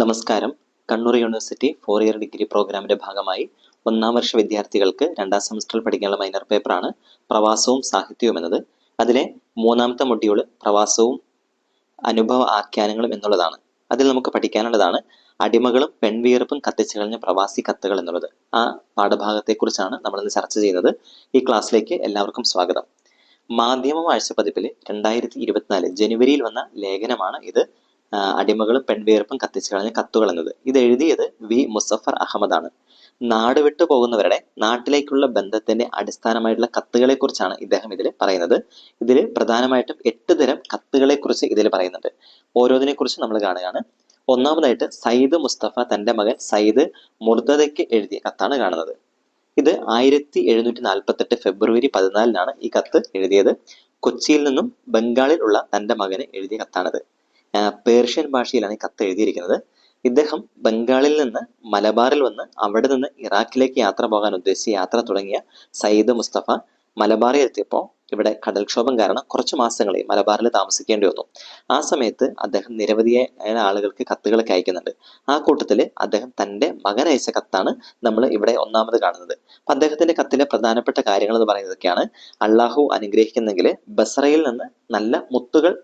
നമസ്കാരം. Kannur university four year degree പ്രോഗ്രാമിന്റെ ഭാഗമായി ഒന്നാം വർഷ വിദ്യാർത്ഥികൾക്ക് രണ്ടാം സെമസ്റ്ററിൽ പഠിക്കാനുള്ള മൈനർ പേപ്പറാണ് പ്രവാസവും സാഹിത്യവും എന്നത്. അതിലെ മൂന്നാമത്തെ മൊഡ്യൂൾ പ്രവാസവും അനുഭവ ആഖ്യാനങ്ങളും എന്നുള്ളതാണ്. അതിൽ നമുക്ക് പഠിക്കാനുള്ളതാണ് അടിമകളും പെൺവിയർപ്പും കത്തിച്ചു കളഞ്ഞ പ്രവാസി കത്തുകൾ എന്നുള്ളത്. ആ പാഠഭാഗത്തെക്കുറിച്ചാണ് നമ്മൾ ഇന്ന് ചർച്ച ചെയ്യുന്നത്. ഈ ക്ലാസ്സിലേക്ക് എല്ലാവർക്കും സ്വാഗതം. മാധ്യമ വാഴ്ച ആഴ്ചപ്പതിപ്പിൽ രണ്ടായിരത്തി ഇരുപത്തിനാല് ജനുവരിയിൽ വന്ന ലേഖനമാണ് ഇത്. അടിമകളും പെൺവീർപ്പും കത്തിച്ചു കളഞ്ഞ കത്തുകൾ എന്നത് ഇത് എഴുതിയത് വി. മുസഫർ അഹമ്മദാണ്. നാട് വിട്ടു പോകുന്നവരുടെ നാട്ടിലേക്കുള്ള ബന്ധത്തിന്റെ അടിസ്ഥാനമായിട്ടുള്ള കത്തുകളെ കുറിച്ചാണ് ഇദ്ദേഹം ഇതിൽ പറയുന്നത്. ഇതിൽ പ്രധാനമായിട്ടും എട്ട് തരം കത്തുകളെ കുറിച്ച് ഇതിൽ പറയുന്നുണ്ട്. ഓരോന്നിനെ കുറിച്ച് നമ്മൾ കാണുകയാണ്. ഒന്നാമതായിട്ട് സയ്യിദ് മുസ്തഫ തന്റെ മകൻ സയ്യിദ് മുർദതയ്ക്ക് എഴുതിയ കത്താണ് കാണുന്നത്. ഇത് ആയിരത്തി എഴുന്നൂറ്റി നാൽപ്പത്തെട്ട് ഫെബ്രുവരി പതിനാലിനാണ് ഈ കത്ത് എഴുതിയത്. കൊച്ചിയിൽ നിന്നും ബംഗാളിൽ ഉള്ള തന്റെ മകന് എഴുതിയ കത്താണിത്. പേർഷ്യൻ ഭാഷയിലാണ് ഈ കത്ത് എഴുതിയിരിക്കുന്നത്. ഇദ്ദേഹം ബംഗാളിൽ നിന്ന് മലബാറിൽ വന്ന് അവിടെ നിന്ന് ഇറാഖിലേക്ക് യാത്ര പോകാൻ ഉദ്ദേശിച്ച് യാത്ര തുടങ്ങിയ സയ്യിദ് മുസ്തഫ മലബാറിൽ എത്തിയപ്പോൾ ഇവിടെ കടൽക്ഷോഭം കാരണം കുറച്ച് മാസങ്ങളെ മലബാറിൽ താമസിക്കേണ്ടി വന്നു. ആ സമയത്ത് അദ്ദേഹം നിരവധിയായ ആളുകൾക്ക് കത്തുകളൊക്കെ അയക്കുന്നുണ്ട്. ആ കൂട്ടത്തിൽ അദ്ദേഹം തന്റെ മകൻ അയച്ച കത്താണ് നമ്മൾ ഇവിടെ ഒന്നാമത് കാണുന്നത്. അപ്പൊ അദ്ദേഹത്തിന്റെ കത്തിലെ പ്രധാനപ്പെട്ട കാര്യങ്ങൾ എന്ന് പറയുന്നതൊക്കെയാണ്. അള്ളാഹു അനുഗ്രഹിക്കുന്നെങ്കിൽ ബസറയിൽ നിന്ന് നല്ല മുത്തുകൾ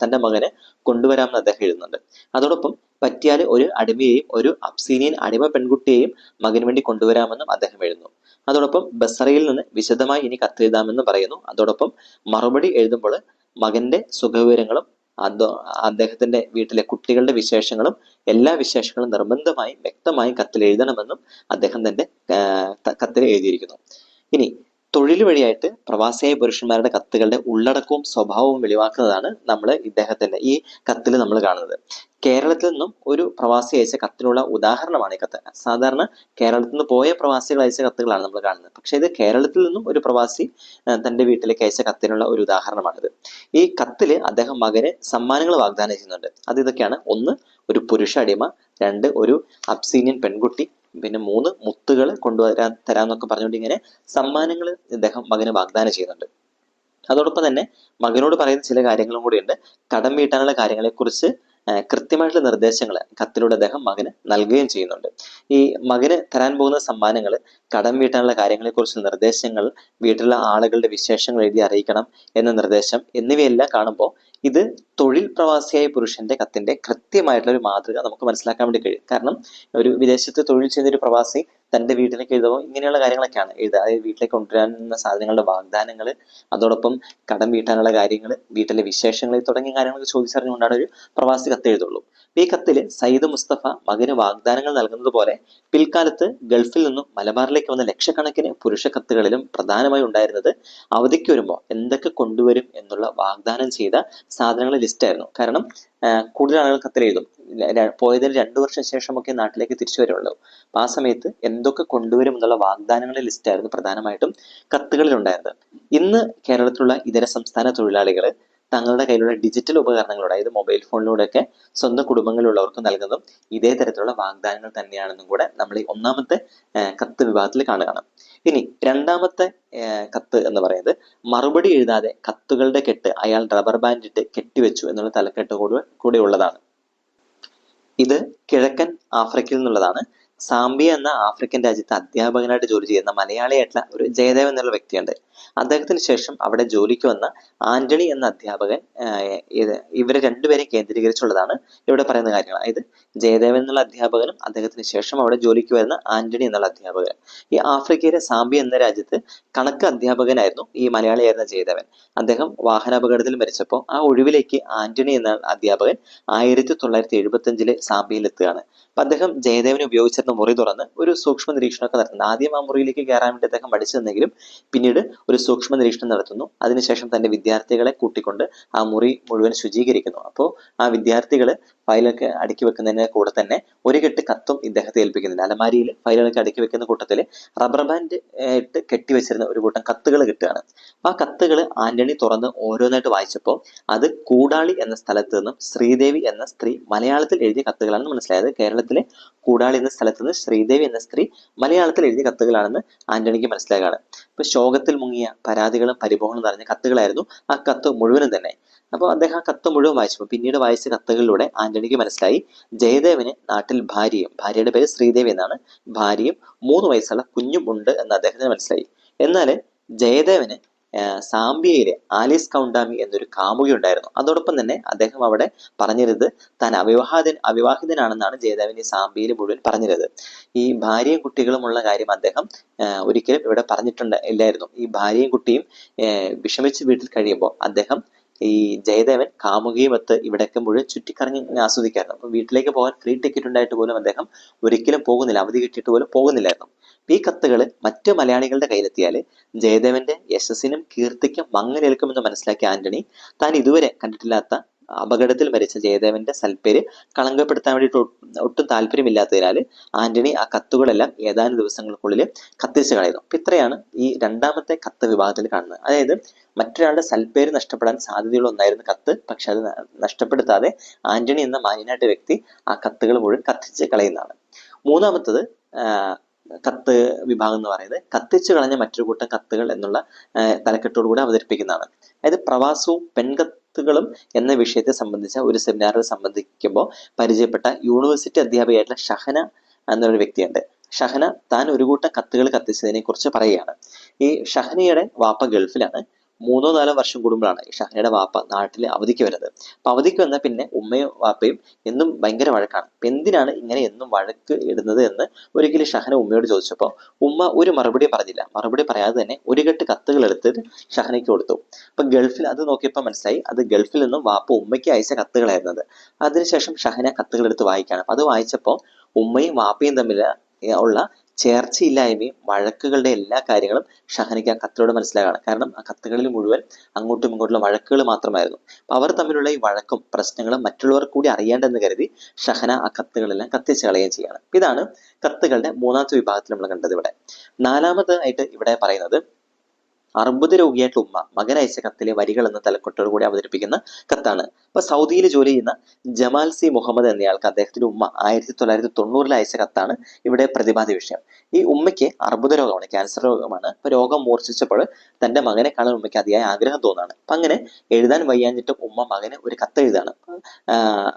തന്റെ മകനെ കൊണ്ടുവരാമെന്ന് അദ്ദേഹം എഴുതുന്നുണ്ട്. അതോടൊപ്പം പറ്റിയാൽ ഒരു അടിമയെയും ഒരു അബ്സീനിയൻ അടിമ പെൺകുട്ടിയെയും മകന് വേണ്ടി കൊണ്ടുവരാമെന്നും അദ്ദേഹം എഴുതുന്നു. അതോടൊപ്പം ബസറയിൽ നിന്ന് വിശദമായി ഇനി കത്തെഴുതാമെന്ന് പറയുന്നു. അതോടൊപ്പം മറുപടി എഴുതുമ്പോൾ മകന്റെ സുഖവിവരങ്ങളും അദ്ദേഹത്തിന്റെ വീട്ടിലെ കുട്ടികളുടെ വിശേഷങ്ങളും എല്ലാ വിശേഷങ്ങളും നിർബന്ധമായും വ്യക്തമായും കത്തിൽ എഴുതണമെന്നും അദ്ദേഹം തന്റെ കത്തിൽ എഴുതിയിരിക്കുന്നു. ഇനി തൊഴിൽ വഴിയായിട്ട് പ്രവാസിയായ പുരുഷന്മാരുടെ കത്തുകളുടെ ഉള്ളടക്കവും സ്വഭാവവും വെളിവാക്കുന്നതാണ് നമ്മൾ ഇദ്ദേഹത്തിന്റെ ഈ കത്തിൽ നമ്മൾ കാണുന്നത്. കേരളത്തിൽ നിന്നും ഒരു പ്രവാസി അയച്ച കത്തിനുള്ള ഉദാഹരണമാണ് ഈ കത്ത്. സാധാരണ കേരളത്തിൽ നിന്ന് പോയ പ്രവാസികൾ അയച്ച കത്തുകളാണ് നമ്മൾ കാണുന്നത്. പക്ഷേ ഇത് കേരളത്തിൽ നിന്നും ഒരു പ്രവാസി തന്റെ വീട്ടിലേക്ക് അയച്ച കത്തിനുള്ള ഒരു ഉദാഹരണമാണിത്. ഈ കത്തിൽ അദ്ദേഹം മകന് സമ്മാനങ്ങൾ വാഗ്ദാനം ചെയ്യുന്നുണ്ട്. അത് ഇതൊക്കെയാണ്. ഒന്ന് ഒരു പുരുഷ അടിമ. രണ്ട് ഒരു അബ്സീനിയൻ പെൺകുട്ടി. പിന്നെ മൂന്ന് മുത്തുകൾ കൊണ്ടുവരാൻ തരാന്നൊക്കെ പറഞ്ഞുകൊണ്ട് ഇങ്ങനെ സമ്മാനങ്ങൾ ഇദ്ദേഹം മകന് വാഗ്ദാനം ചെയ്യുന്നുണ്ട്. അതോടൊപ്പം തന്നെ മകനോട് പറയുന്ന ചില കാര്യങ്ങളും കൂടിയുണ്ട്. കടം വീട്ടാനുള്ള കാര്യങ്ങളെക്കുറിച്ച് കൃത്യമായിട്ടുള്ള നിർദ്ദേശങ്ങൾ കത്തിലൂടെ അദ്ദേഹം മകന് നൽകുകയും ചെയ്യുന്നുണ്ട്. ഈ മകന് തരാൻ പോകുന്ന സമ്മാനങ്ങൾ കടം വീട്ടാനുള്ള കാര്യങ്ങളെക്കുറിച്ചുള്ള നിർദ്ദേശങ്ങൾ വീട്ടിലുള്ള ആളുകളുടെ വിശേഷങ്ങൾ എഴുതി അറിയിക്കണം എന്ന നിർദ്ദേശം എന്നിവയെല്ലാം കാണുമ്പോൾ ഇത് തൊഴിൽ പ്രവാസിയായ പുരുഷന്റെ കത്തിന്റെ കൃത്യമായിട്ടുള്ള ഒരു മാതൃക നമുക്ക് മനസ്സിലാക്കാൻ വേണ്ടി കഴിയും. കാരണം ഒരു വിദേശത്ത് തൊഴിൽ ചെയ്യുന്ന ഒരു പ്രവാസി തന്റെ വീട്ടിലേക്ക് എഴുതുമ്പോൾ ഇങ്ങനെയുള്ള കാര്യങ്ങളൊക്കെയാണ് എഴുതുക. അതായത് വീട്ടിലേക്ക് കൊണ്ടുവരാനുള്ള സാധനങ്ങളുടെ വാഗ്ദാനങ്ങൾ അതോടൊപ്പം കടം വീട്ടാനുള്ള കാര്യങ്ങൾ വീട്ടിലെ വിശേഷങ്ങൾ തുടങ്ങിയ കാര്യങ്ങളൊക്കെ ചോദിച്ചറിഞ്ഞുകൊണ്ടാണ് ഒരു പ്രവാസി കത്ത് എഴുതുള്ളൂ. ഈ കത്തിൽ സയ്യിദ് മുസ്തഫ മകന് വാഗ്ദാനങ്ങൾ നൽകുന്നത് പോലെ പിൽക്കാലത്ത് ഗൾഫിൽ നിന്നും മലബാറിലേക്ക് വന്ന ലക്ഷക്കണക്കിന് പുരുഷ കത്തുകളിലും പ്രധാനമായി ഉണ്ടായിരുന്നത് അവധിക്ക് വരുമ്പോൾ എന്തൊക്കെ കൊണ്ടുവരും എന്നുള്ള വാഗ്ദാനം ചെയ്ത സാധനങ്ങളുടെ ലിസ്റ്റായിരുന്നു കാരണം കൂടുതൽ ആളുകൾ കത്തിലെഴുതും പോയതിന് രണ്ടു വർഷം ശേഷമൊക്കെ നാട്ടിലേക്ക് തിരിച്ചു വരുള്ളൂ. അപ്പൊ ആ സമയത്ത് എന്തൊക്കെ കൊണ്ടുവരും എന്നുള്ള വാഗ്ദാനങ്ങളുടെ ലിസ്റ്റ് ആയിരുന്നു പ്രധാനമായിട്ടും കത്തുകളിൽ ഉണ്ടായിരുന്നത് ഇന്ന് കേരളത്തിലുള്ള ഇതര സംസ്ഥാന തൊഴിലാളികൾ തങ്ങളുടെ കയ്യിലുള്ള ഡിജിറ്റൽ ഉപകരണങ്ങളോട് അതായത് മൊബൈൽ ഫോണിലൂടെയൊക്കെ സ്വന്തം കുടുംബങ്ങളിലുള്ളവർക്ക് നൽകുന്നതും ഇതേ തരത്തിലുള്ള വാഗ്ദാനങ്ങൾ തന്നെയാണെന്നും കൂടെ നമ്മൾ ഈ ഒന്നാമത്തെ കത്ത് വിഭാഗത്തിൽ കാണുകയാണ്. ഇനി രണ്ടാമത്തെ കത്ത് എന്ന് പറയുന്നത് മറുപടി എഴുതാതെ കത്തുകളുടെ കെട്ട് അയാൾ റബ്ബർ ബാൻഡ് ഇട്ട് കെട്ടിവെച്ചു എന്നുള്ള തലക്കെട്ട് കൂടെ കൂടെ ഉള്ളതാണ്. ഇത് കിഴക്കൻ ആഫ്രിക്കയിൽ നിന്നുള്ളതാണ്. സാംബിയ എന്ന ആഫ്രിക്കൻ രാജ്യത്ത് അധ്യാപകനായിട്ട് ജോലി ചെയ്യുന്ന മലയാളിയായിട്ടുള്ള ഒരു ജയദേവ് എന്നുള്ള വ്യക്തിയുണ്ട്. അദ്ദേഹത്തിന് ശേഷം അവിടെ ജോലിക്ക് വന്ന ആന്റണി എന്ന അധ്യാപകൻ ഇവരെ രണ്ടുപേരെയും കേന്ദ്രീകരിച്ചുള്ളതാണ് ഇവിടെ പറയുന്ന കാര്യങ്ങൾ. അതായത് ജയദേവൻ എന്നുള്ള അധ്യാപകനും അദ്ദേഹത്തിന് ശേഷം അവിടെ ജോലിക്ക് വരുന്ന ആന്റണി എന്നുള്ള അധ്യാപകൻ. ഈ ആഫ്രിക്കയിലെ സാംബിയ എന്ന രാജ്യത്ത് കണക്ക് അധ്യാപകനായിരുന്നു ഈ മലയാളിയായിരുന്ന ജയദേവൻ. അദ്ദേഹം വാഹനാപകടത്തിൽ മരിച്ചപ്പോൾ ആ ഒഴിവിലേക്ക് ആന്റണി എന്ന അധ്യാപകൻ ആയിരത്തി തൊള്ളായിരത്തി എഴുപത്തി അഞ്ചിൽ സാംബിയിൽ എത്തുകയാണ്. അപ്പൊ അദ്ദേഹം ജയദേവനെ ജയദേവന് ഉപയോഗിച്ചിരുന്ന മുറി തുറന്ന് ഒരു സൂക്ഷ്മ നിരീക്ഷണമൊക്കെ നടത്തുന്നത് ആദ്യം ആ മുറിയിലേക്ക് കയറാൻ വേണ്ടി അദ്ദേഹം പഠിച്ചതെന്നെങ്കിലും പിന്നീട് ഒരു സൂക്ഷ്മ നിരീക്ഷണം നടത്തുന്നു. അതിനുശേഷം തന്റെ വിദ്യാർത്ഥികളെ കൂട്ടിക്കൊണ്ട് ആ മുറി മുഴുവൻ ശുചീകരിക്കുന്നു. അപ്പോൾ ആ വിദ്യാർത്ഥികൾ ഫയലൊക്കെ അടുക്കി വെക്കുന്നതിന് കൂടെ തന്നെ ഒരു കെട്ട് കത്തും ഇദ്ദേഹത്തെ ഏൽപ്പിക്കുന്നുണ്ട്. അലമാരിയിൽ ഫയലുകളൊക്കെ അടുക്കി വെക്കുന്ന കൂട്ടത്തിൽ റബ്ബർ ബാൻഡ് ഇട്ട് വെച്ചിരുന്ന ഒരു കൂട്ടം കത്തുകൾ കിട്ടുകയാണ്. അപ്പൊ ആ കത്തുകൾ ആന്റണി തുറന്ന് ഓരോന്നായിട്ട് വായിച്ചപ്പോൾ അത് കൂടാളി എന്ന സ്ഥലത്ത് നിന്നും ശ്രീദേവി എന്ന സ്ത്രീ മലയാളത്തിൽ എഴുതിയ കത്തുകളാണെന്ന് മനസ്സിലായത്. കേരളത്തിലെ കൂടാളി എന്ന സ്ഥലത്ത് നിന്ന് ശ്രീദേവി എന്ന സ്ത്രീ മലയാളത്തിൽ എഴുതിയ കത്തുകളാണെന്ന് ആന്റണിക്ക് മനസ്സിലാകാണ്. ഇപ്പൊ ശോകത്തിൽ മുങ്ങിയ പരാതികളും പരിഭവങ്ങളും നിറഞ്ഞ കത്തുകളായിരുന്നു ആ കത്ത് മുഴുവനും തന്നെ. അപ്പോൾ അദ്ദേഹം ആ കത്ത് മുഴുവൻ വായിച്ചു പിന്നീട് വായിച്ച കത്തുകളിലൂടെ ആന്റണിക്ക് മനസ്സിലായി. ജയദേവന് നാട്ടിൽ ഭാര്യയും ഭാര്യയുടെ പേര് ശ്രീദേവി എന്നാണ്. ഭാര്യയും മൂന്ന് വയസ്സുള്ള കുഞ്ഞും ഉണ്ട് എന്ന് അദ്ദേഹത്തിന് മനസ്സിലായി. എന്നാൽ ജയദേവന് സാംബിയയിലെ ആലീസ് കൗണ്ടാമി എന്നൊരു കാമുകി ഉണ്ടായിരുന്നു. അതോടൊപ്പം തന്നെ അദ്ദേഹം അവിടെ പറഞ്ഞിരുന്നത് താൻ അവിവാഹിതൻ അവിവാഹിതനാണെന്നാണ് ജയദേവൻ ഈ സാംബിയയിൽ മുഴുവൻ പറഞ്ഞിരുന്നത്. ഈ ഭാര്യയും കുട്ടികളുമുള്ള കാര്യം അദ്ദേഹം ഒരിക്കലും ഇവിടെ പറഞ്ഞിട്ടുണ്ട് ഇല്ലായിരുന്നു. ഈ ഭാര്യയും കുട്ടിയും വിഷമിച്ച് വീട്ടിൽ കഴിയുമ്പോൾ അദ്ദേഹം ഈ ജയദേവൻ കാമുകിയുമൊത്ത് ഇവിടേക്ക് മുഴുവൻ ചുറ്റിക്കറങ്ങി ആസ്വദിക്കായിരുന്നു. അപ്പൊ വീട്ടിലേക്ക് പോകാൻ ഫ്രീ ടിക്കറ്റ് ഉണ്ടായിട്ട് പോലും അദ്ദേഹം ഒരിക്കലും പോകുന്നില്ല. അവധി കിട്ടിയിട്ട് പോലും പോകുന്നില്ലായിരുന്നു. ഈ കത്തുകൾ മറ്റു മലയാളികളുടെ കയ്യിലെത്തിയാൽ ജയദേവന്റെ യശസ്സിനും കീർത്തിക്കും മങ്ങലേൽക്കുമെന്ന് മനസ്സിലാക്കിയ ആന്റണി താൻ ഇതുവരെ കണ്ടിട്ടില്ലാത്ത അപകടത്തിൽ മരിച്ച ജയദേവന്റെ സൽപ്പേര് കളങ്കപ്പെടുത്താൻ വേണ്ടിയിട്ട് ഒട്ടും- താല്പര്യമില്ലാത്തതിനാൽ ആന്റണി ആ കത്തുകളെല്ലാം ഏതാനും ദിവസങ്ങൾക്കുള്ളിൽ കത്തിച്ച് കളയുന്നു. അപ്പൊ ഇത്രയാണ് ഈ രണ്ടാമത്തെ കത്ത് വിഭാഗത്തിൽ കാണുന്നത്. അതായത് മറ്റൊരാളുടെ സൽപ്പേര് നഷ്ടപ്പെടാൻ സാധ്യതയുള്ള ഒന്നായിരുന്നു കത്ത്. പക്ഷെ അത് നഷ്ടപ്പെടുത്താതെ ആന്റണി എന്ന മാന്യനായിട്ട് വ്യക്തി ആ കത്തുകൾ മുഴുവൻ കത്തിച്ച് കളയുന്നതാണ്. മൂന്നാമത്തത് കത്ത് വിഭാഗം എന്ന് പറയുന്നത് കത്തിച്ചു കളഞ്ഞ മറ്റൊരു കൂട്ടം കത്തുകൾ എന്നുള്ള തലക്കെട്ടോടുകൂടി അവതരിപ്പിക്കുന്നതാണ്. അതായത് പ്രവാസവും പെൺകത്തുകളും എന്ന വിഷയത്തെ സംബന്ധിച്ച ഒരു സെമിനാറിൽ സംബന്ധിക്കുമ്പോൾ പരിചയപ്പെട്ട യൂണിവേഴ്സിറ്റി അധ്യാപികയായിട്ടുള്ള ഷഹന എന്നൊരു വ്യക്തിയുണ്ട്. ഷഹന താൻ ഒരു കൂട്ടം കത്തുകൾ കത്തിച്ചതിനെ കുറിച്ച് പറയുകയാണ്. ഈ ഷഹനയുടെ വാപ്പ ഗൾഫിലാണ്. മൂന്നോ നാലോ വർഷം കൂടുമ്പോഴാണ് ഷഹനയുടെ വാപ്പ നാട്ടിൽ അവധിക്ക് വരുന്നത്. അപ്പൊ അവധിക്ക് വന്ന പിന്നെ ഉമ്മയും വാപ്പയും എന്നും ഭയങ്കര വഴക്കാണ്. അപ്പൊ എന്തിനാണ് ഇങ്ങനെ എന്നും വഴക്ക് ഇടുന്നത് എന്ന് ഒരിക്കലും ഷഹന ഉമ്മയോട് ചോദിച്ചപ്പോൾ ഉമ്മ ഒരു മറുപടി പറഞ്ഞില്ല. മറുപടി പറയാതെ തന്നെ ഒരു കെട്ട് കത്തുകൾ എടുത്തിട്ട് ഷഹനയ്ക്ക് കൊടുത്തു. അപ്പൊ ഗൾഫിൽ അത് നോക്കിയപ്പോൾ മനസ്സിലായി. അത് ഗൾഫിൽ നിന്നും വാപ്പ ഉമ്മയ്ക്ക് അയച്ച കത്തുകളായിരുന്നത്. അതിനുശേഷം ഷഹന കത്തുകൾ എടുത്ത് വായിക്കുകയാണ്. അത് വായിച്ചപ്പോൾ ഉമ്മയും വാപ്പയും തമ്മിൽ ഉള്ള ചേർച്ചയില്ലായ്മയും വഴക്കുകളുടെ എല്ലാ കാര്യങ്ങളും ഷഹനയ്ക്ക് ആ കത്തിലൂടെ മനസ്സിലാകാണ്. കാരണം ആ കത്തുകളിൽ മുഴുവൻ അങ്ങോട്ടും ഇങ്ങോട്ടുള്ള വഴക്കുകൾ മാത്രമായിരുന്നു. അപ്പൊ അവർ തമ്മിലുള്ള ഈ വഴക്കും പ്രശ്നങ്ങളും മറ്റുള്ളവർ കൂടി അറിയേണ്ടെന്ന് കരുതി ഷഹന ആ കത്തുകളെല്ലാം കത്തിച്ച് കളയുകയും ചെയ്യുകയാണ് ഇതാണ് കത്തുകളുടെ മൂന്നാമത്തെ വിഭാഗത്തിൽ നമ്മൾ കണ്ടത് ഇവിടെ. നാലാമതായിട്ട് ഇവിടെ പറയുന്നത് അർബുദ രോഗിയായിട്ടുള്ള ഉമ്മ മകൻ അയച്ച കത്തിലെ വരികൾ എന്ന തലക്കെട്ടോട് കൂടി അവതരിപ്പിക്കുന്ന കത്താണ്. അപ്പൊ സൗദിയിൽ ജോലി ചെയ്യുന്ന ജമാൽ സി മുഹമ്മദ് എന്നയാൾക്ക് അദ്ദേഹത്തിന്റെ ഉമ്മ ആയിരത്തി തൊള്ളായിരത്തി തൊണ്ണൂറിൽ അയച്ച കത്താണ് ഇവിടെ പ്രതിപാദ്യ വിഷയം. ഈ ഉമ്മയ്ക്ക് അർബുദ രോഗമാണ് ക്യാൻസർ രോഗമാണ്. അപ്പൊ രോഗം മൂർച്ഛിച്ചപ്പോൾ തന്റെ മകനെ കാണാൻ ഉമ്മയ്ക്ക് അതിയായ ആഗ്രഹം തോന്നാണ്. അപ്പൊ അങ്ങനെ എഴുതാൻ വയ്യാഞ്ഞിട്ട് ഉമ്മ മകന് ഒരു കത്ത് എഴുതാണ്.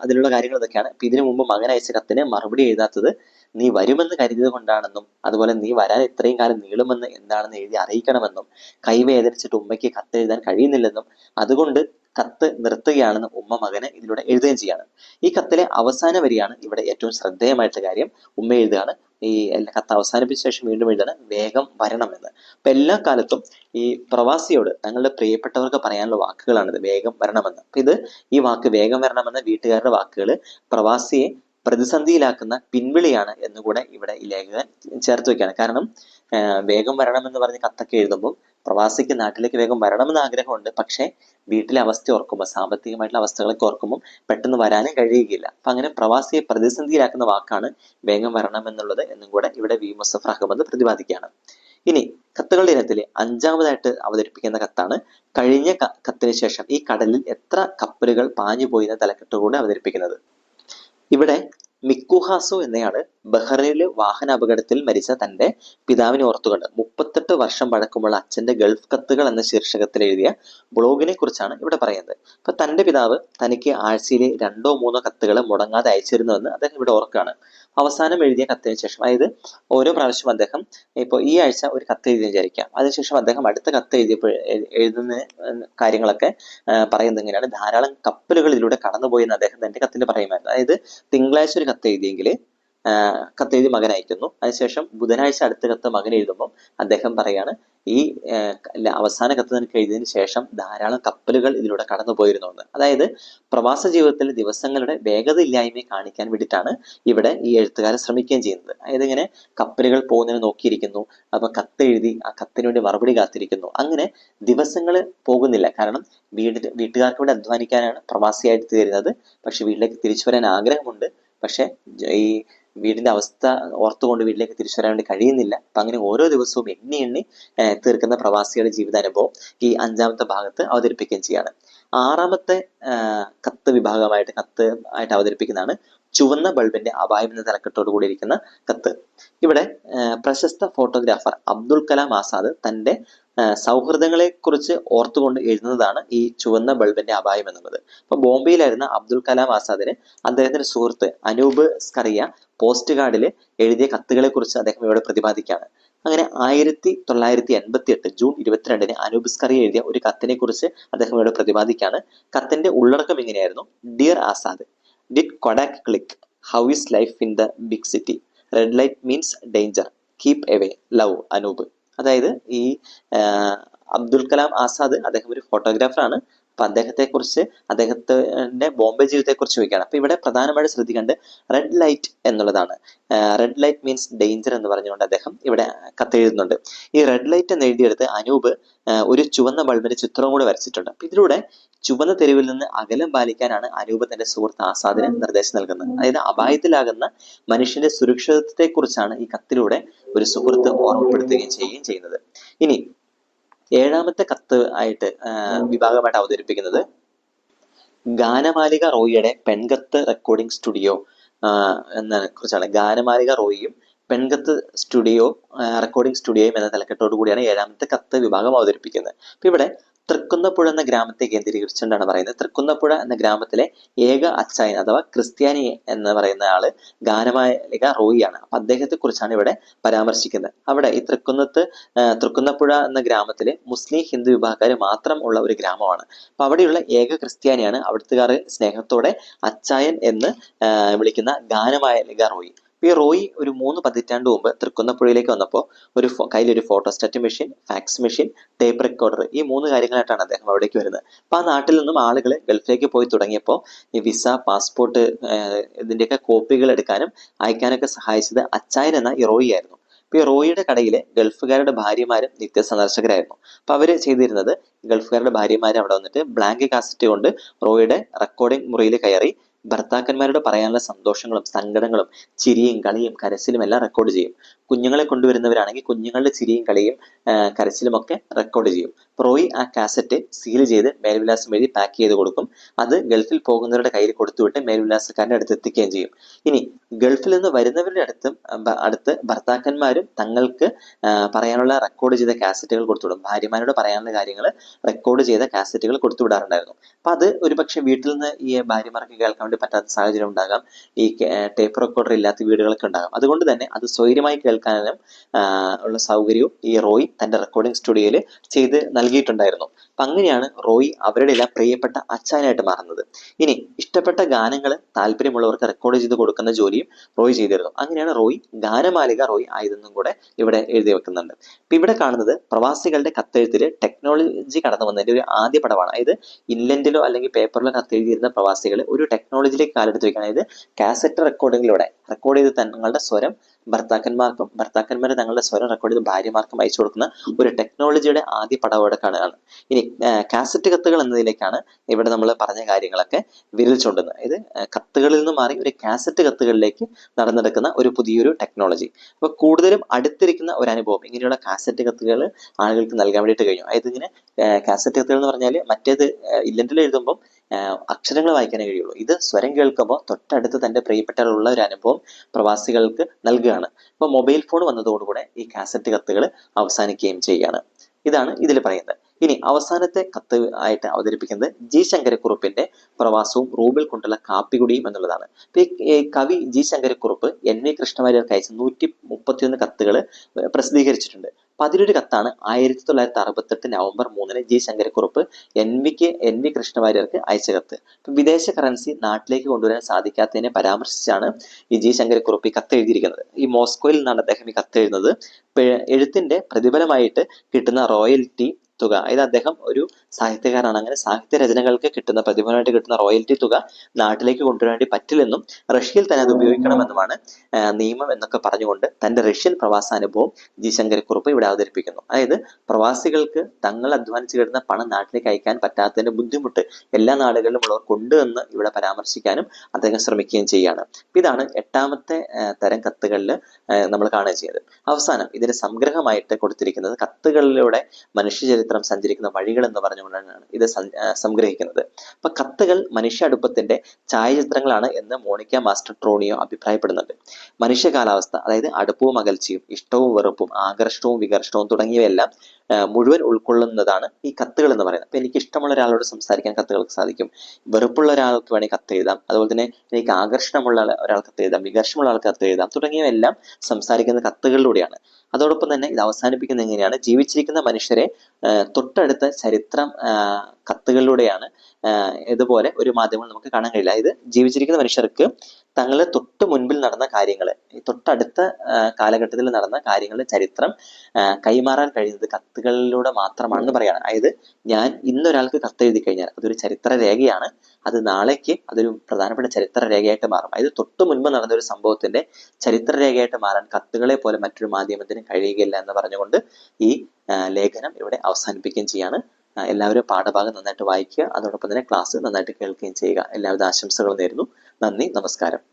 അതിലുള്ള കാര്യങ്ങൾ ഇതൊക്കെയാണ്. ഇതിനു മുമ്പ് മകൻ അയച്ച കത്തിന് മറുപടി എഴുതാത്തത് നീ വരുമെന്ന് കരുതിയത് കൊണ്ടാണെന്നും അതുപോലെ നീ വരാൻ ഇത്രയും കാലം നീളുമെന്ന് എന്താണെന്ന് എഴുതി അറിയിക്കണമെന്നും കൈവേദനിച്ചിട്ട് ഉമ്മയ്ക്ക് കത്ത് എഴുതാൻ കഴിയുന്നില്ലെന്നും അതുകൊണ്ട് കത്ത് നിർത്തുകയാണെന്ന് ഉമ്മ മകന് ഇതിലൂടെ എഴുതുകയും ചെയ്യാണ്. ഈ കത്തിലെ അവസാന വരിയാണ് ഇവിടെ ഏറ്റവും ശ്രദ്ധേയമായിട്ടുള്ള കാര്യം. ഉമ്മ എഴുതുകയാണ് ഈ കത്ത് അവസാനിപ്പിച്ച ശേഷം വീണ്ടും എഴുതാണ് വേഗം വരണമെന്ന്. അപ്പൊ എല്ലാ കാലത്തും ഈ പ്രവാസിയോട് തങ്ങളുടെ പ്രിയപ്പെട്ടവർക്ക് പറയാനുള്ള വാക്കുകളാണിത് വേഗം വരണമെന്ന്. അപ്പൊ ഇത് ഈ വാക്ക് വേഗം വരണമെന്ന വീട്ടുകാരുടെ വാക്കുകൾ പ്രവാസിയെ പ്രതിസന്ധിയിലാക്കുന്ന പിൻവിളിയാണ് എന്നുകൂടെ ഇവിടെ ഈ ലേഖകൻ ചേർത്ത് വയ്ക്കുകയാണ് കാരണം വേഗം വരണമെന്ന് പറഞ്ഞ് കത്തൊക്കെ എഴുതുമ്പോൾ പ്രവാസിക്ക് നാട്ടിലേക്ക് വേഗം വരണമെന്ന് ആഗ്രഹമുണ്ട്. പക്ഷേ വീട്ടിലെ അവസ്ഥ ഓർക്കുമ്പോൾ സാമ്പത്തികമായിട്ടുള്ള അവസ്ഥകളൊക്കെ ഓർക്കുമ്പോൾ പെട്ടെന്ന് വരാനും കഴിയുകയില്ല. അപ്പൊ അങ്ങനെ പ്രവാസിയെ പ്രതിസന്ധിയിലാക്കുന്ന വാക്കാണ് വേഗം വരണം എന്നുള്ളത് എന്നും കൂടെ ഇവിടെ വി. മുസഫർ അഹമ്മദ് പ്രതിപാദിക്കുകയാണ്. ഇനി കത്തുകളുടെ ഇനത്തിൽ അഞ്ചാമതായിട്ട് അവതരിപ്പിക്കുന്ന കത്താണ് കഴിഞ്ഞ കത്തിന് ശേഷം ഈ കടലിൽ എത്ര കപ്പലുകൾ പാഞ്ഞു പോയി എന്ന തലക്കെട്ടുകൂടെ അവതരിപ്പിക്കുന്നത്. ഇവിടെ മിക്കുഹാസോ എന്നയാൾ ബഹ്റൈനിലെ വാഹന അപകടത്തിൽ മരിച്ച തന്റെ പിതാവിനെ ഓർത്തുകൊണ്ട് മുപ്പത്തെട്ട് വർഷം പഴക്കമുള്ള അച്ഛന്റെ ഗൾഫ് കത്തുകൾ എന്ന ശീർഷകത്തിൽ എഴുതിയ ബ്ലോഗിനെ കുറിച്ചാണ് ഇവിടെ പറയുന്നത്. അപ്പൊ തന്റെ പിതാവ് തനിക്ക് ആഴ്ചയിലെ രണ്ടോ മൂന്നോ കത്തുകൾ മുടങ്ങാതെ അയച്ചിരുന്നുവെന്ന് അദ്ദേഹം ഇവിടെ ഓർക്കുകയാണ്. അവസാനം എഴുതിയ കത്തിന് ശേഷം അതായത് ഓരോ പ്രാവശ്യം അദ്ദേഹം ഇപ്പോൾ ഈ ആഴ്ച ഒരു കത്ത് എഴുതി വിചാരിക്കാം. അതിനുശേഷം അദ്ദേഹം അടുത്ത കത്ത് എഴുതിയപ്പോൾ എഴുതുന്ന കാര്യങ്ങളൊക്കെ പറയുന്നത് എങ്ങനെയാണ് ധാരാളം കപ്പലുകൾ ഇതിലൂടെ കടന്നുപോയി എന്ന് അദ്ദേഹം തന്റെ കത്തിൽ പറയുമായിരുന്നു. അതായത് തിങ്കളാഴ്ച ഒരു കത്ത് എഴുതിയെങ്കിൽ കത്ത് എഴുതി മകൻ അയക്കുന്നു അതിനുശേഷം ബുധനാഴ്ച അടുത്ത കത്ത് മകൻ എഴുതുമ്പോൾ അദ്ദേഹം പറയാണ് ഈ അവസാന കത്ത് നിനക്ക് എഴുതിയതിന് ശേഷം ധാരാളം കപ്പലുകൾ ഇതിലൂടെ കടന്നു പോയിരുന്നു എന്ന്. അതായത് പ്രവാസ ജീവിതത്തിലെ ദിവസങ്ങളുടെ വേഗത ഇല്ലായ്മയെ കാണിക്കാൻ വേണ്ടിയിട്ടാണ് ഇവിടെ ഈ എഴുത്തുകാരൻ ശ്രമിക്കുകയും ചെയ്യുന്നത്. അതായത് ഇങ്ങനെ കപ്പലുകൾ പോകുന്നതിന് നോക്കിയിരിക്കുന്നു അപ്പോൾ കത്ത് എഴുതി ആ കത്തിന് വേണ്ടി മറുപടി കാത്തിരിക്കുന്നു. അങ്ങനെ ദിവസങ്ങൾ പോകുന്നില്ല. കാരണം വീട് വീട്ടുകാർക്ക് വേണ്ടി അധ്വാനിക്കാനാണ് പ്രവാസിയായിട്ട് തീരുന്നത്. പക്ഷെ വീട്ടിലേക്ക് തിരിച്ചു വരാൻ ആഗ്രഹമുണ്ട്. പക്ഷെ ഈ വീടിന്റെ അവസ്ഥ ഓർത്തുകൊണ്ട് വീട്ടിലേക്ക് തിരിച്ചു വരാൻ വേണ്ടി കഴിയുന്നില്ല. അപ്പൊ അങ്ങനെ ഓരോ ദിവസവും എണ്ണി എണ്ണി തീർക്കുന്ന പ്രവാസികളുടെ ജീവിതാനുഭവം ഈ അഞ്ചാമത്തെ ഭാഗത്ത് അവതരിപ്പിക്കുകയും ചെയ്യാണ്. ആറാമത്തെ കത്ത് വിഭാഗമായിട്ട് കത്ത് ആയിട്ട് അവതരിപ്പിക്കുന്നതാണ് ചുവന്ന ബൾബിന്റെ അപായം എന്ന തലക്കെട്ടോട് കൂടിയിരിക്കുന്ന കത്ത്. ഇവിടെ പ്രശസ്ത ഫോട്ടോഗ്രാഫർ അബ്ദുൽ കലാം ആസാദ് തന്റെ സൗഹൃദങ്ങളെ കുറിച്ച് ഓർത്തുകൊണ്ട് എഴുതുന്നതാണ് ഈ ചുവന്ന ബൾബിന്റെ അപായം എന്നുള്ളത്. അപ്പൊ ബോംബെയിലായിരുന്ന അബ്ദുൽ കലാം ആസാദിന് അദ്ദേഹത്തിന്റെ സുഹൃത്ത് അനൂപ് സ്കറിയ പോസ്റ്റ് കാർഡിൽ എഴുതിയ കത്തുകളെ കുറിച്ച് അദ്ദേഹം ഇവിടെ പ്രതിപാദിക്കുകയാണ്. അങ്ങനെ ആയിരത്തി തൊള്ളായിരത്തി എൺപത്തി എട്ട് ജൂൺ ഇരുപത്തിരണ്ടിന് അനൂപ് സ്കറിയ എഴുതിയ ഒരു കത്തിനെ കുറിച്ച് അദ്ദേഹം ഇവിടെ പ്രതിപാദിക്കുകയാണ്. കത്തിന്റെ ഉള്ളടക്കം ഇങ്ങനെയായിരുന്നു. Dear Azad did Kodak click how is life in the big city red light means danger keep away love Anoop അതായത് ഈ അബ്ദുൽ കലാം ആസാദ് അദ്ദേഹം ഒരു ഫോട്ടോഗ്രാഫറാണ് അപ്പൊ അദ്ദേഹത്തെക്കുറിച്ച് കുറിച്ച് അദ്ദേഹത്തിന്റെ ബോംബെ ജീവിതത്തെക്കുറിച്ച് ചോദിക്കുകയാണ്. അപ്പൊ ഇവിടെ പ്രധാനമായിട്ട് ശ്രദ്ധിക്കേണ്ടത് റെഡ് ലൈറ്റ് എന്നുള്ളതാണ്. റെഡ് ലൈറ്റ് മീൻസ് ഡേഞ്ചർ എന്ന് പറഞ്ഞുകൊണ്ട് അദ്ദേഹം ഇവിടെ കത്തെഴുതുന്നുണ്ട്. ഈ റെഡ് ലൈറ്റ് എന്ന് എഴുതിയെടുത്ത് അനൂപ് ഒരു ചുവന്ന ബൾബിന്റെ ചിത്രവും കൂടെ വരച്ചിട്ടുണ്ട്. അപ്പൊ ഇതിലൂടെ ചുവന്ന തെരുവിൽ നിന്ന് അകലം പാലിക്കാനാണ് അനൂപ് തന്റെ സുഹൃത്ത് ആസാദിന് നിർദ്ദേശം നൽകുന്നത്. അതായത് അപായത്തിലാകുന്ന മനുഷ്യന്റെ സുരക്ഷിതത്വത്തെക്കുറിച്ചാണ് ഈ കത്തിലൂടെ ഒരു സുഹൃത്ത് ഓർമ്മപ്പെടുത്തുകയും ചെയ്യുകയും ചെയ്യുന്നത്. ഇനി ഏഴാമത്തെ കത്ത് ആയിട്ട് വിഭാഗമായിട്ട് അവതരിപ്പിക്കുന്നത്. ഗാനമാലിക റോയിയുടെ പെൺകത്ത് റെക്കോർഡിംഗ് സ്റ്റുഡിയോ എന്നതിനെ കുറിച്ചാണ് ഗാനമാലിക റോയിയും പെൺകത്ത് സ്റ്റുഡിയോ റെക്കോർഡിംഗ് സ്റ്റുഡിയോയും എന്ന തലക്കെട്ടോടു കൂടിയാണ് ഏഴാമത്തെ കത്ത് വിഭാഗം അവതരിപ്പിക്കുന്നത്. അപ്പൊ ഇവിടെ തൃക്കുന്നപ്പുഴ എന്ന ഗ്രാമത്തെ കേന്ദ്രീകരിച്ചുകൊണ്ടാണ് പറയുന്നത്. തൃക്കുന്നപ്പുഴ എന്ന ഗ്രാമത്തിലെ ഏക അച്ചായൻ അഥവാ ക്രിസ്ത്യാനി എന്ന് പറയുന്ന ആൾ ഗാനമാലിക റോയിയാണ്. അപ്പൊ അദ്ദേഹത്തെ കുറിച്ചാണ് ഇവിടെ പരാമർശിക്കുന്നത്. അവിടെ ഈ തൃക്കുന്നത്ത് തൃക്കുന്നപ്പുഴ എന്ന ഗ്രാമത്തിലെ മുസ്ലിം ഹിന്ദു വിഭാഗക്കാർ മാത്രം ഉള്ള ഒരു ഗ്രാമമാണ്. അപ്പൊ അവിടെയുള്ള ഏക ക്രിസ്ത്യാനിയാണ് അവിടുത്തുകാർ സ്നേഹത്തോടെ അച്ചായൻ എന്ന് വിളിക്കുന്ന ഗാനമാലിക റോയി. അപ്പൊ ഈ റോയി ഒരു മൂന്ന് പതിറ്റാണ്ട് മുമ്പ് തൃക്കുന്നപ്പുഴയിലേക്ക് വന്നപ്പോൾ ഒരു കയ്യിലൊരു photostat machine fax machine tape recorder ഈ മൂന്ന് കാര്യങ്ങളായിട്ടാണ് അദ്ദേഹം അവിടേക്ക് വരുന്നത്. അപ്പൊ ആ നാട്ടിൽ നിന്നും ആളുകൾ ഗൾഫിലേക്ക് പോയി തുടങ്ങിയപ്പോൾ ഈ വിസ പാസ്പോർട്ട് ഇതിന്റെയൊക്കെ കോപ്പികൾ എടുക്കാനും അയക്കാനൊക്കെ സഹായിച്ചത് അച്ചായൻ എന്ന ഈ റോയി ആയിരുന്നു. അപ്പൊ ഈ റോയിയുടെ കടയിൽ ഗൾഫുകാരുടെ ഭാര്യമാരും നിത്യ സന്ദർശകരായിരുന്നു. അപ്പൊ അവർ ചെയ്തിരുന്നത് ഗൾഫുകാരുടെ ഭാര്യമാർ അവിടെ വന്നിട്ട് ബ്ലാങ്ക് കാസറ്റ് കൊണ്ട് റോയിയുടെ റെക്കോർഡിംഗ് മുറിയിൽ കയറി ഭർത്താക്കന്മാരോട് പറയാനുള്ള സന്തോഷങ്ങളും സങ്കടങ്ങളും ചിരിയും കളിയും കരച്ചിലും എല്ലാം റെക്കോർഡ് ചെയ്യും. കുഞ്ഞുങ്ങളെ കൊണ്ടുവരുന്നവരാണെങ്കിൽ കുഞ്ഞുങ്ങളുടെ ചിരിയും കളിയും കരച്ചിലുമൊക്കെ റെക്കോർഡ് ചെയ്യും. പ്രോയി ആ കാസറ്റ് സീൽ ചെയ്ത് മേൽവിലാസം എഴുതി പാക്ക് ചെയ്ത് കൊടുക്കും. അത് ഗൾഫിൽ പോകുന്നവരുടെ കയ്യിൽ കൊടുത്തുവിട്ട് മേൽവിലാസക്കാരന്റെ അടുത്ത് എത്തിക്കുകയും ചെയ്യും. ഇനി ഗൾഫിൽ നിന്ന് വരുന്നവരുടെ അടുത്തും അടുത്ത് ഭർത്താക്കന്മാരും തങ്ങൾക്ക് പറയാനുള്ള റെക്കോർഡ് ചെയ്ത കാസറ്റുകൾ കൊടുത്തുവിടും ഭാര്യമാരോട് പറയാനുള്ള കാര്യങ്ങൾ റെക്കോർഡ് ചെയ്ത കാസറ്റുകൾ കൊടുത്തുവിടാറുണ്ടായിരുന്നു അപ്പൊ അത് ഒരുപക്ഷെ വീട്ടിൽ നിന്ന് ഈ ഭാര്യമാർക്ക് കേൾക്കാൻ വേണ്ടി പറ്റാത്ത സാഹചര്യം ഉണ്ടാകാം. ഈ ടേപ്പ് റെക്കോർഡർ ഇല്ലാത്ത വീടുകളൊക്കെ ഉണ്ടാകാം. അതുകൊണ്ട് തന്നെ അത് സ്വൈര്യമായി കേൾക്കാനും ഉള്ള സൗകര്യവും ഈ റോയ് തന്റെ റെക്കോർഡിംഗ് സ്റ്റുഡിയോയിൽ ചെയ്ത് നൽകിയിട്ടുണ്ടായിരുന്നു. അപ്പം അങ്ങനെയാണ് റോയ് അവരുടെ എല്ലാം പ്രിയപ്പെട്ട അച്ഛനായിട്ട് മാറുന്നത്. ഇനി ഇഷ്ടപ്പെട്ട ഗാനങ്ങൾ താല്പര്യമുള്ളവർക്ക് റെക്കോർഡ് ചെയ്ത് കൊടുക്കുന്ന ജോലിയും റോയ് ചെയ്തിരുന്നു. അങ്ങനെയാണ് റോയ് ഗാനമാലിക റോയ് ആയതെന്നും കൂടെ ഇവിടെ എഴുതി വെക്കുന്നുണ്ട്. ഇപ്പം ഇവിടെ കാണുന്നത് പ്രവാസികളുടെ കത്തെഴുത്തിൽ ടെക്നോളജി കടന്നു വന്നതിന്റെ ഒരു ആദ്യ പടമാണ്. അതായത് ഇൻലൻഡിലോ അല്ലെങ്കിൽ പേപ്പറിലോ കത്തെഴുതിയിരുന്ന പ്രവാസികൾ ഒരു ടെക്നോളജിയിലേക്ക് കാലെടുത്ത് വെക്കുകയാണ്. അതായത് കാസറ്റ് റെക്കോർഡിങ്ങിലൂടെ റെക്കോർഡ് ചെയ്ത് തങ്ങളുടെ സ്വരം ഭർത്താക്കന്മാർക്കും ഭർത്താക്കന്മാർ തങ്ങളുടെ സ്വരം റെക്കോർഡ് ചെയ്ത് ഭാര്യമാർക്കും അയച്ചു കൊടുക്കുന്ന ഒരു ടെക്നോളജിയുടെ ആദ്യ പടവുകളാണ് കാണുകയാണ് ഇനി കാസറ്റ് കത്തുകൾ എന്നതിലേക്കാണ് ഇവിടെ നമ്മൾ പറഞ്ഞ കാര്യങ്ങളൊക്കെ വിരൽ ചൂണ്ടുന്നത്. അതായത് കത്തുകളിൽ നിന്ന് മാറി ഒരു കാസറ്റ് കത്തുകളിലേക്ക് നടന്നെടുക്കുന്ന ഒരു പുതിയൊരു ടെക്നോളജി അപ്പോൾ കൂടുതലും അടുത്തിരിക്കുന്ന ഒരു അനുഭവം ഇങ്ങനെയുള്ള കാസറ്റ് കത്തുകൾ ആളുകൾക്ക് നൽകാൻ വേണ്ടിയിട്ട് കഴിഞ്ഞു. അതായത് ഇങ്ങനെ കാസറ്റ് കത്തുകൾ എന്ന് പറഞ്ഞാൽ മറ്റേത് ഇല്ലന്റിൽ എഴുതുമ്പം അക്ഷരങ്ങൾ വായിക്കാനേ കഴിയുള്ളൂ. ഇത് സ്വരം കേൾക്കുമ്പോൾ തൊട്ടടുത്ത് തന്റെ പ്രിയപ്പെട്ടവരുള്ള ഒരു അനുഭവം പ്രവാസികൾക്ക് നൽകുകയാണ്. ഇപ്പോൾ മൊബൈൽ ഫോൺ വന്നതോടുകൂടെ ഈ കാസറ്റ് കത്തുകൾ അവസാനിക്കുകയും ചെയ്യുകയാണ്. ഇതാണ് ഇതിൽ പറയുന്നത്. ഇനി അവസാനത്തെ കത്ത് ആയിട്ട് അവതരിപ്പിക്കുന്നത് ജി ശങ്കരക്കുറുപ്പിന്റെ പ്രവാസവും റൂമിൽ കൊണ്ടുള്ള കാപ്പികുടിയും എന്നുള്ളതാണ്. ഈ കവി ജി ശങ്കരക്കുറുപ്പ് എൻ വി കൃഷ്ണവാര്യർക്ക് അയച്ച നൂറ്റി മുപ്പത്തിയൊന്ന് കത്തുകൾ പ്രസിദ്ധീകരിച്ചിട്ടുണ്ട്. അതിലൊരു കത്താണ് ആയിരത്തി തൊള്ളായിരത്തി അറുപത്തെട്ട് നവംബർ മൂന്നിന് ജി ശങ്കരക്കുറുപ്പ് എൻ വിക്ക് എൻ വി കൃഷ്ണവാര്യർക്ക് അയച്ച കത്ത്. വിദേശ കറൻസി നാട്ടിലേക്ക് കൊണ്ടുവരാൻ സാധിക്കാത്തതിനെ പരാമർശിച്ചാണ് ഈ ജി ശങ്കരക്കുറുപ്പ് ഈ കത്ത് എഴുതിയിരിക്കുന്നത്. ഈ മോസ്കോയിൽ നിന്നാണ് അദ്ദേഹം ഈ കത്ത് എഴുതുന്നത്. എഴുത്തിന്റെ പ്രതിഫലമായിട്ട് കിട്ടുന്ന റോയൽറ്റി തുക. അതായത് അദ്ദേഹം ഒരു സാഹിത്യകാരനാണ്. അങ്ങനെ സാഹിത്യ രചനകൾക്ക് കിട്ടുന്ന പ്രതിഫലമായിട്ട് കിട്ടുന്ന റോയൽറ്റി തുക നാട്ടിലേക്ക് കൊണ്ടുവരാൻ പറ്റില്ലെന്നും റഷ്യയിൽ തന്നെ അത് ഉപയോഗിക്കണമെന്നുമാണ് നിയമം എന്നൊക്കെ പറഞ്ഞുകൊണ്ട് തന്റെ റഷ്യൻ പ്രവാസാനുഭവം ജി ശങ്കരക്കുറുപ്പ് ഇവിടെ അവതരിപ്പിക്കുന്നു. അതായത് പ്രവാസികൾക്ക് തങ്ങൾ അധ്വാനിച്ച് കിട്ടുന്ന പണം നാട്ടിലേക്ക് അയക്കാൻ പറ്റാത്തതിന്റെ ബുദ്ധിമുട്ട് എല്ലാ നാടുകളിലും ഉള്ളവർക്കുണ്ട് എന്ന് ഇവിടെ പരാമർശിക്കാനും അദ്ദേഹം ശ്രമിക്കുകയും ചെയ്യുകയാണ് ഇതാണ് എട്ടാമത്തെ തരം കത്തുകളിൽ നമ്മൾ കാണുക ചെയ്യുന്നത്. അവസാനം ഇതിന് സംഗ്രഹമായിട്ട് കൊടുത്തിരിക്കുന്നത് കത്തുകളിലൂടെ മനുഷ്യചരിത്രം സഞ്ചരിക്കുന്ന വഴികൾ എന്ന് പറഞ്ഞുകൊണ്ടാണ് ഇത് സംഗ്രഹിക്കുന്നത്. അപ്പൊ കത്തുകൾ മനുഷ്യ അടുപ്പത്തിന്റെ ഛായാചിത്രങ്ങളാണ് എന്ന് മോണിക്ക മാസ്റ്റർ ട്രോണിയോ അഭിപ്രായപ്പെടുന്നുണ്ട്. മനുഷ്യ കാലാവസ്ഥ അതായത് അടുപ്പവും അകൽച്ചയും ഇഷ്ടവും വെറുപ്പും ആകർഷണവും വികർഷണവും തുടങ്ങിയവയെല്ലാം മുഴുവൻ ഉൾക്കൊള്ളുന്നതാണ് ഈ കത്തുകൾ എന്ന് പറയുന്നത്. അപ്പൊ എനിക്ക് ഇഷ്ടമുള്ള ഒരാളോട് സംസാരിക്കാൻ കത്തുകൾക്ക് സാധിക്കും. വെറുപ്പുള്ള ഒരാൾക്ക് വേണമെങ്കിൽ കത്ത് എഴുതാം. അതുപോലെ തന്നെ എനിക്ക് ആകർഷണമുള്ള ഒരാൾ കത്ത് എഴുതാം. വികർഷമുള്ള ആൾക്ക് കത്ത് എഴുതാം. തുടങ്ങിയവയെല്ലാം സംസാരിക്കുന്ന കത്തുകളിലൂടെയാണ്. അതോടൊപ്പം തന്നെ ഇത് അവസാനിപ്പിക്കുന്നത് എങ്ങനെയാണ്? ജീവിച്ചിരിക്കുന്ന മനുഷ്യരെ തൊട്ടടുത്ത ചരിത്രം കത്തുകളിലൂടെയാണ് ഇതുപോലെ ഒരു മാധ്യമം നമുക്ക് കാണാൻ കഴിയില്ല. ഇത് ജീവിച്ചിരിക്കുന്ന മനുഷ്യർക്ക് തങ്ങളെ തൊട്ട് മുൻപിൽ നടന്ന കാര്യങ്ങൾ തൊട്ടടുത്ത കാലഘട്ടത്തിൽ നടന്ന കാര്യങ്ങളുടെ ചരിത്രം കൈമാറാൻ കഴിയുന്നത് കത്തുകളിലൂടെ മാത്രമാണെന്ന് പറയാണ് അതായത് ഞാൻ ഇന്നൊരാൾക്ക് കത്ത് എഴുതി കഴിഞ്ഞാൽ അതൊരു ചരിത്ര രേഖയാണ്. അത് നാളേക്ക് അതൊരു പ്രധാനപ്പെട്ട ചരിത്ര രേഖയായിട്ട് മാറും. അതായത് തൊട്ട് മുൻപ് നടന്ന ഒരു സംഭവത്തിന്റെ ചരിത്ര രേഖയായിട്ട് മാറാൻ കത്തുകളെ പോലെ മറ്റൊരു മാധ്യമത്തിന് കഴിയുകയില്ല എന്ന് പറഞ്ഞുകൊണ്ട് ഈ ലേഖനം ഇവിടെ അവസാനിപ്പിക്കുകയും ചെയ്യാണ്. എല്ലാവരും പാഠഭാഗം നന്നായിട്ട് വായിക്കുക. അതോടൊപ്പം തന്നെ ക്ലാസ് നന്നായിട്ട് കേൾക്കുകയും ചെയ്യുക. എല്ലാവിധ ആശംസകളും നേരുന്നു. നന്ദി. നമസ്കാരം.